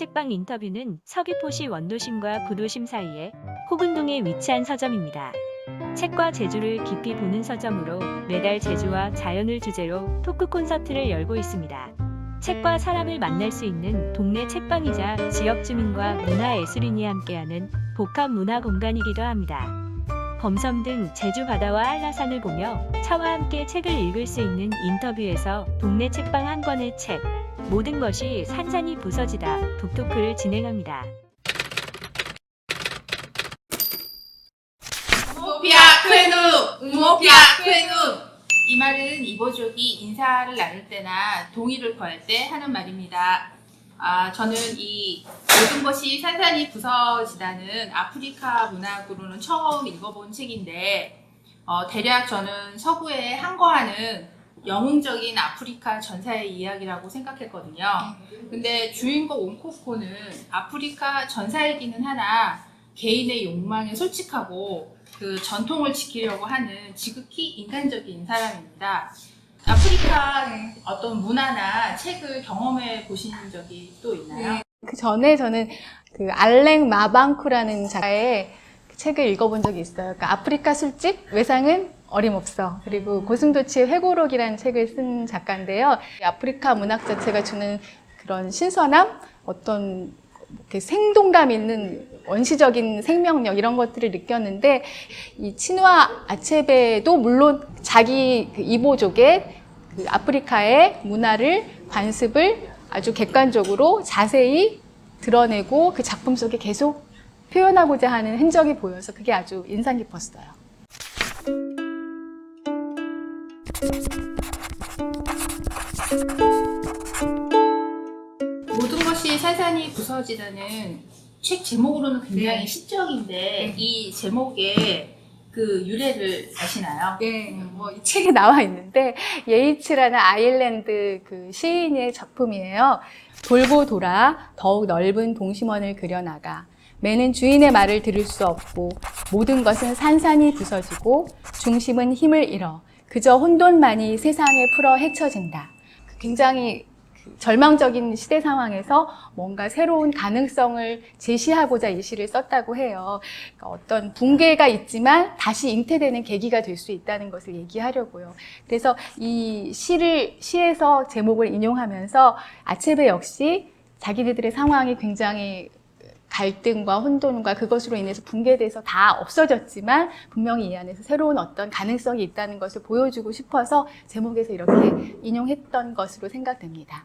책방 인터뷰는 서귀포시 원도심과 구도심 사이에 호근동에 위치한 서점입니다. 책과 제주를 깊이 보는 서점으로 매달 제주와 자연을 주제로 토크 콘서트를 열고 있습니다. 책과 사람을 만날 수 있는 동네 책방이자 지역 주민과 문화예술인이 함께하는 복합 문화 공간이기도 합니다. 범섬 등 제주 바다와 한라산을 보며 차와 함께 책을 읽을 수 있는 인터뷰에서 동네 책방 한 권의 책, 모든 것이 산산이 부서지다 북토크를 진행합니다. 우모피아 크레누! 우모피아 크레누! 이 말은 이보족이 인사를 나눌 때나 동의를 구할 때 하는 말입니다. 아, 저는 이 모든 것이 산산이 부서지다는 아프리카 문학으로는 처음 읽어본 책인데 어, 대략 저는 서구에 항거하는 영웅적인 아프리카 전사의 이야기라고 생각했거든요. 근데 주인공 옹코코는 아프리카 전사이기는 하나 개인의 욕망에 솔직하고 그 전통을 지키려고 하는 지극히 인간적인 사람입니다. 아프리카 어떤 문화나 책을 경험해 보신 적이 또 있나요? 그 전에 저는 그 알랭 마방쿠라는 작가의 그 책을 읽어본 적이 있어요. 그러니까 아프리카 술집 외상은 어림없어. 그리고 고슴도치의 회고록이라는 책을 쓴 작가인데요. 이 아프리카 문학 자체가 주는 그런 신선함, 어떤 이렇게 생동감 있는 원시적인 생명력 이런 것들을 느꼈는데 이 친화 아체베도 물론 자기 그 이보족의 그 아프리카의 문화를 관습을 아주 객관적으로 자세히 드러내고 그 작품 속에 계속 표현하고자 하는 흔적이 보여서 그게 아주 인상 깊었어요. 모든 것이 산산이 부서지다는 책 제목으로는 굉장히 시적인데 이 제목의 그 유래를 아시나요? 예, 뭐이 책에 나와 있는데 예이츠라는 아일랜드 그 시인의 작품이에요. 돌고 돌아 더욱 넓은 동심원을 그려나가 매는 주인의 말을 들을 수 없고 모든 것은 산산이 부서지고 중심은 힘을 잃어 그저 혼돈만이 세상에 풀어 헤쳐진다. 굉장히 그 절망적인 시대 상황에서 뭔가 새로운 가능성을 제시하고자 이 시를 썼다고 해요. 그러니까 어떤 붕괴가 있지만 다시 잉태되는 계기가 될 수 있다는 것을 얘기하려고요. 그래서 이 시를 시에서 제목을 인용하면서 아체베 역시 자기네들의 상황이 굉장히 갈등과 혼돈과 그것으로 인해서 붕괴돼서 다 없어졌지만 분명히 이 안에서 새로운 어떤 가능성이 있다는 것을 보여주고 싶어서 제목에서 이렇게 인용했던 것으로 생각됩니다.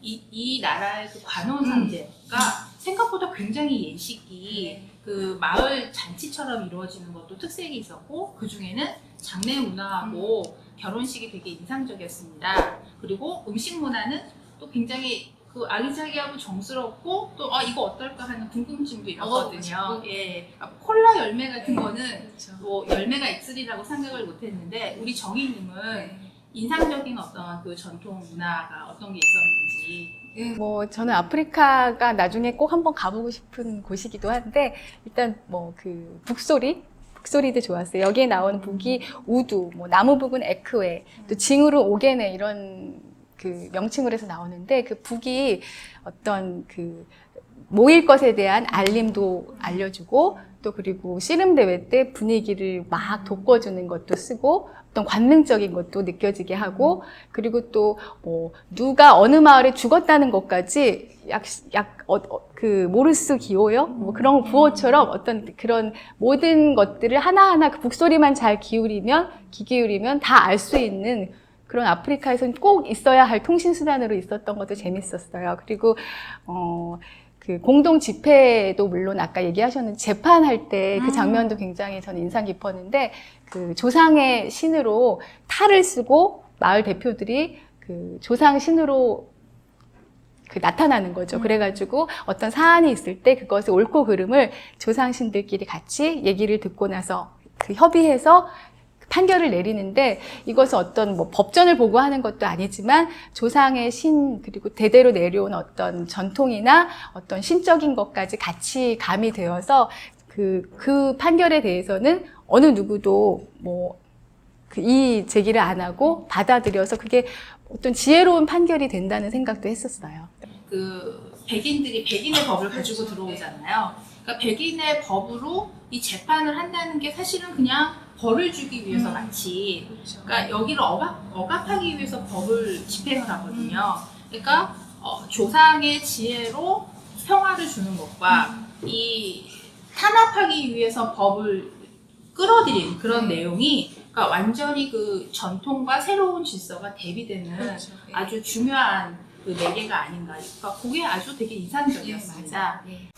이, 이 나라의 그 관원 상제가 생각보다 굉장히 예식이 그 마을 잔치처럼 이루어지는 것도 특색이 있었고 그 중에는 장례 문화하고 결혼식이 되게 인상적이었습니다. 그리고 음식 문화는 또 굉장히 그 아기자기하고 정스럽고 또 아 이거 어떨까 하는 궁금증도 있었거든요. 예, 아, 콜라 열매 같은 거는 뭐 열매가 있으리라고 생각을 못했는데 우리 정희님은 인상적인 어떤 그 전통 문화가 어떤 게 있었는지. 뭐 저는 아프리카가 나중에 꼭 한번 가보고 싶은 곳이기도 한데 일단 뭐 그 북소리? 북소리도 좋았어요. 여기에 나오는 북이 우두, 뭐 나무북은 에크웨, 또 징으로 오게네 이런 그 명칭으로 해서 나오는데 그 북이 어떤 그 모일 것에 대한 알림도 알려주고 또 그리고 씨름 대회 때 분위기를 막 돋궈주는 것도 쓰고 어떤 관능적인 것도 느껴지게 하고 그리고 또 뭐 누가 어느 마을에 죽었다는 것까지 약약그 모르스 기호요? 뭐 그런 부호처럼 어떤 그런 모든 것들을 하나하나 그 북소리만 잘 기울이면 귀 기울이면 다 알 수 있는 그런 아프리카에서는 꼭 있어야 할 통신 수단으로 있었던 것도 재밌었어요. 그리고 어. 그 공동 집회도 물론 아까 얘기하셨는 재판할 때 그 장면도 굉장히 저는 인상 깊었는데 그 조상의 신으로 탈을 쓰고 마을 대표들이 그 조상 신으로 그 나타나는 거죠. 그래가지고 어떤 사안이 있을 때 그것의 옳고 그름을 조상 신들끼리 같이 얘기를 듣고 나서 그 협의해서 판결을 내리는데 이것은 어떤 뭐 법전을 보고 하는 것도 아니지만 조상의 신 그리고 대대로 내려온 어떤 전통이나 어떤 신적인 것까지 같이 가미되어서 그, 그 판결에 대해서는 어느 누구도 뭐, 그 이 제기를 안 하고 받아들여서 그게 어떤 지혜로운 판결이 된다는 생각도 했었어요. 그 백인들이 백인의 법을 가지고 들어오잖아요. 그러니까 백인의 법으로 이 재판을 한다는 게 사실은 그냥 벌을 주기 위해서 음. 마치 그러니까 여기를 억압, 억압하기 위해서 법을 집행을 하거든요. 그러니까 어, 조상의 지혜로 평화를 주는 것과 이 탄압하기 위해서 법을 끌어들인 그런 네. 내용이 그러니까 완전히 그 전통과 새로운 질서가 대비되는 그렇죠. 아주 중요한 그 매개가 아닌가. 그러니까 그게 아주 되게 예, 인상적이었습니다. 예.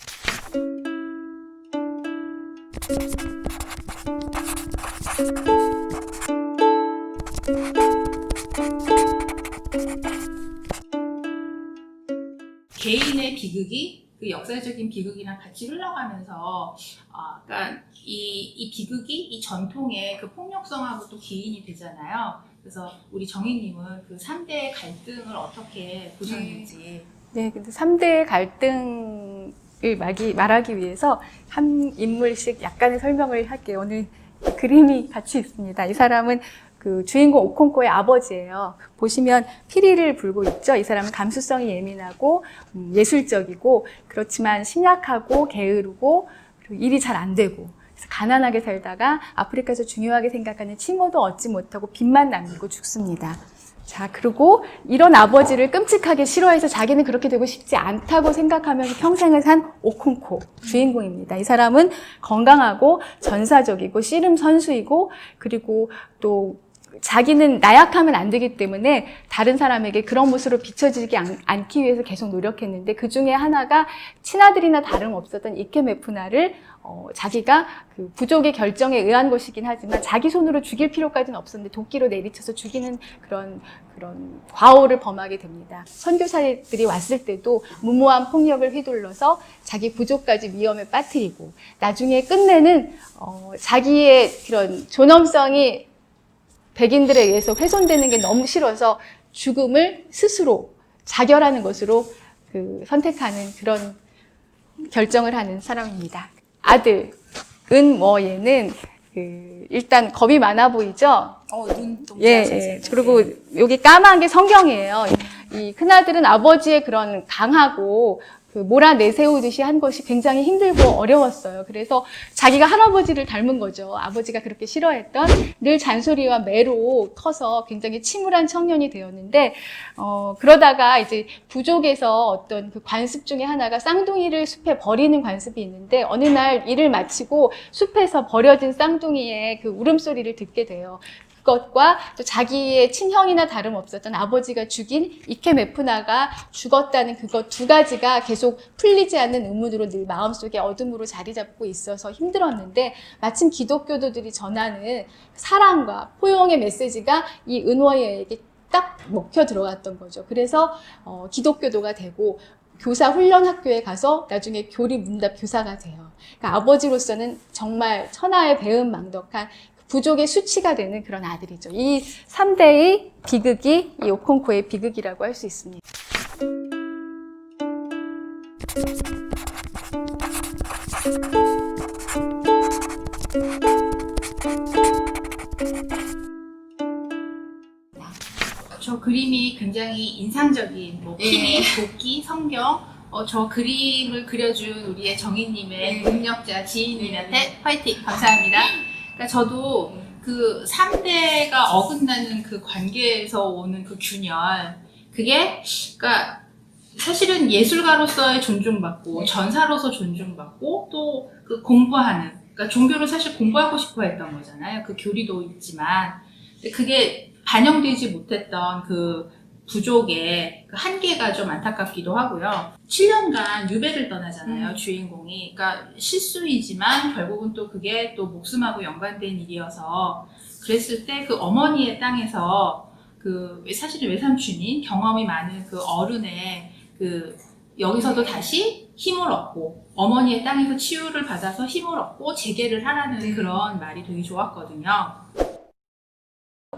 개인의 비극이 그 역사적인 비극이랑 같이 흘러가면서 아, 그러니까 이, 이 비극이 이 전통의 그 폭력성하고 또 기인이 되잖아요. 그래서 우리 정희님은 그 3대의 갈등을 어떻게 보셨는지. 네, 근데 3대 갈등을 말하기 위해서 한 인물씩 약간의 설명을 할게요. 오늘 그림이 같이 있습니다. 이 사람은 그 주인공 오콩코의 아버지예요. 보시면 피리를 불고 있죠. 이 사람은 감수성이 예민하고 음, 예술적이고 그렇지만 심약하고 게으르고 일이 잘 안 되고 가난하게 살다가 아프리카에서 중요하게 생각하는 칭호도 얻지 못하고 빚만 남기고 죽습니다. 자, 그리고 이런 아버지를 끔찍하게 싫어해서 자기는 그렇게 되고 싶지 않다고 생각하면서 평생을 산 오콩코 주인공입니다. 이 사람은 건강하고 전사적이고 씨름 선수이고 그리고 또 자기는 나약하면 안 되기 때문에 다른 사람에게 그런 모습으로 비춰지지 않, 않기 위해서 계속 노력했는데 그 중에 하나가 친아들이나 다름없었던 이케메푸나를 어, 자기가 그 부족의 결정에 의한 것이긴 하지만 자기 손으로 죽일 필요까지는 없었는데 도끼로 내리쳐서 죽이는 그런 그런 과오를 범하게 됩니다. 선교사들이 왔을 때도 무모한 폭력을 휘둘러서 자기 부족까지 위험에 빠뜨리고 나중에 끝내는 어, 자기의 그런 존엄성이 백인들에 의해서 훼손되는 게 너무 싫어서 죽음을 스스로 자결하는 것으로 그 선택하는 그런 결정을 하는 사람입니다. 아들 은머예는 그 일단 겁이 많아 보이죠. 어, 눈 동자 예, 예. 그리고 여기 까만 게 성경이에요. 이 큰아들은 아버지의 그런 강하고 그 몰아내세우듯이 한 것이 굉장히 힘들고 어려웠어요. 그래서 자기가 할아버지를 닮은 거죠. 아버지가 그렇게 싫어했던 늘 잔소리와 매로 커서 굉장히 침울한 청년이 되었는데, 어, 그러다가 이제 부족에서 어떤 그 관습 중에 하나가 쌍둥이를 숲에 버리는 관습이 있는데, 어느 날 일을 마치고 숲에서 버려진 쌍둥이의 그 울음소리를 듣게 돼요. 그것과 또 자기의 친형이나 다름없었던 아버지가 죽인 이케메푸나가 죽었다는 그것 두 가지가 계속 풀리지 않는 의문으로 늘 마음속에 어둠으로 자리 잡고 있어서 힘들었는데 마침 기독교도들이 전하는 사랑과 포용의 메시지가 이 은워이에게 딱 먹혀 들어갔던 거죠. 그래서 어, 기독교도가 되고 교사 훈련 학교에 가서 나중에 교리 문답 교사가 돼요. 그러니까 아버지로서는 정말 천하의 배은망덕한 부족의 수치가 되는 그런 아들이죠. 이 3대의 비극이 이 오콩코의 비극이라고 할 수 있습니다. 저 그림이 굉장히 인상적인 뭐 피리, 도끼, 성경 어, 저 그림을 그려준 우리의 정희님의 능력자 지인님한테 화이팅 감사합니다. 그러니까 저도 그 3대가 어긋나는 그 관계에서 오는 그 균열 그게 그러니까 사실은 예술가로서의 존중받고 전사로서 존중받고 또 그 공부하는 그러니까 종교를 사실 공부하고 싶어 했던 거잖아요. 그 교리도 있지만 그게 반영되지 못했던 그 부족의 그 한계가 좀 안타깝기도 하고요. 7년간 유배를 떠나잖아요, 주인공이. 그러니까 실수이지만 결국은 또 그게 또 목숨하고 연관된 일이어서 그랬을 때 그 어머니의 땅에서 그 외- 사실은 외삼촌인 경험이 많은 그 어른의 그 여기서도 다시 힘을 얻고 어머니의 땅에서 치유를 받아서 힘을 얻고 재개를 하라는 그런 말이 되게 좋았거든요.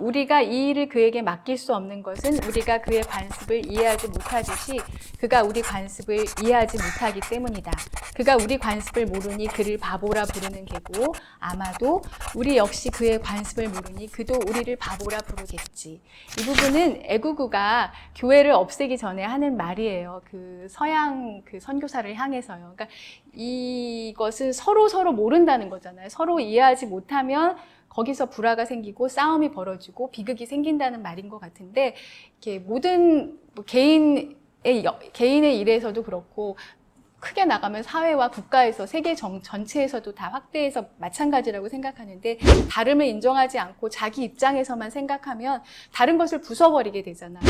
우리가 이 일을 그에게 맡길 수 없는 것은 우리가 그의 관습을 이해하지 못하듯이 그가 우리 관습을 이해하지 못하기 때문이다. 그가 우리 관습을 모르니 그를 바보라 부르는 게고 아마도 우리 역시 그의 관습을 모르니 그도 우리를 바보라 부르겠지. 이 부분은 애구구가 교회를 없애기 전에 하는 말이에요. 그 서양 그 선교사를 향해서요. 그러니까 이것은 서로 서로 모른다는 거잖아요. 서로 이해하지 못하면 거기서 불화가 생기고 싸움이 벌어지고 비극이 생긴다는 말인 것 같은데 이렇게 모든 뭐 개인의 여- 개인의 일에서도 그렇고 크게 나가면 사회와 국가에서 세계 정, 전체에서도 다 확대해서 마찬가지라고 생각하는데 다름을 인정하지 않고 자기 입장에서만 생각하면 다른 것을 부숴버리게 되잖아요.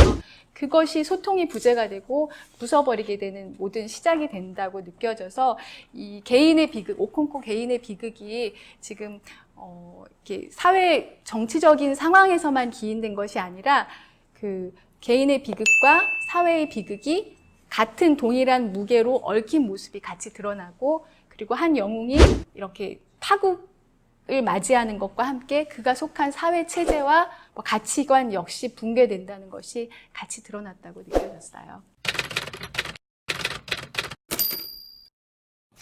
그것이 소통이 부재가 되고 부숴버리게 되는 모든 시작이 된다고 느껴져서 이 개인의 비극, 오콩코 개인의 비극이 지금 어, 이렇게 사회 정치적인 상황에서만 기인된 것이 아니라 그 개인의 비극과 사회의 비극이 같은 동일한 무게로 얽힌 모습이 같이 드러나고 그리고 한 영웅이 이렇게 파국을 맞이하는 것과 함께 그가 속한 사회 체제와 뭐 가치관 역시 붕괴된다는 것이 같이 드러났다고 느껴졌어요.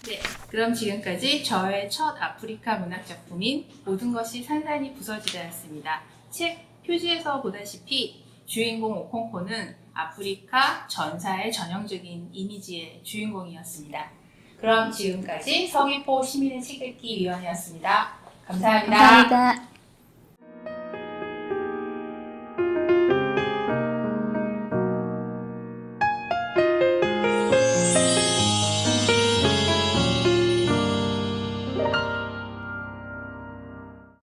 네, 그럼 지금까지 저의 첫 아프리카 문학 작품인 모든 것이 산산이 부서지다였습니다. 책 표지에서 보다시피 주인공 오콩코는 아프리카 전사의 전형적인 이미지의 주인공이었습니다. 그럼 지금까지 서귀포 시민의 책 읽기 위원회였습니다 감사합니다. 감사합니다.